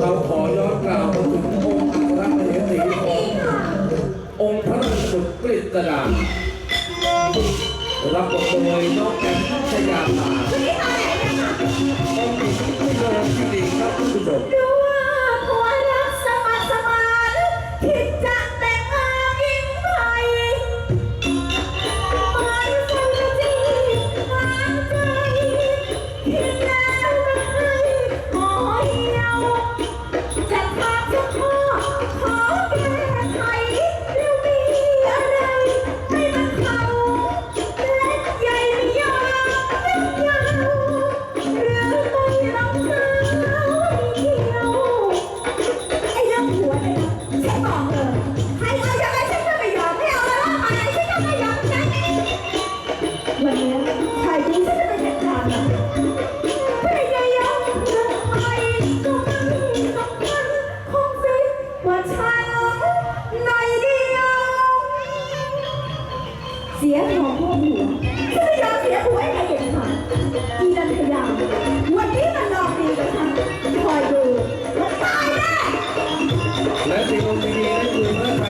เราขอย้อนกล่าวมาถึงองค์อัครมเหสีขององค์พระราชบุตรกฤษดารับบทโดยน้องแอมชยาภาองค์หญิงที่เดินที่ดีครับคุณผู้ชม ฉันบอกเลยใครเอายังไงฉันก็ไม่ยอมไม่เอาแล้วว่าอะไรฉันก็ไม่ยอมนะวันนี้ใครที่ฉันจะไปจัดการอะพยายามจะไปก็ไม่สำคัญคงสิว่าฉันหน่อยเดียว เสียของพวกหัวฉัน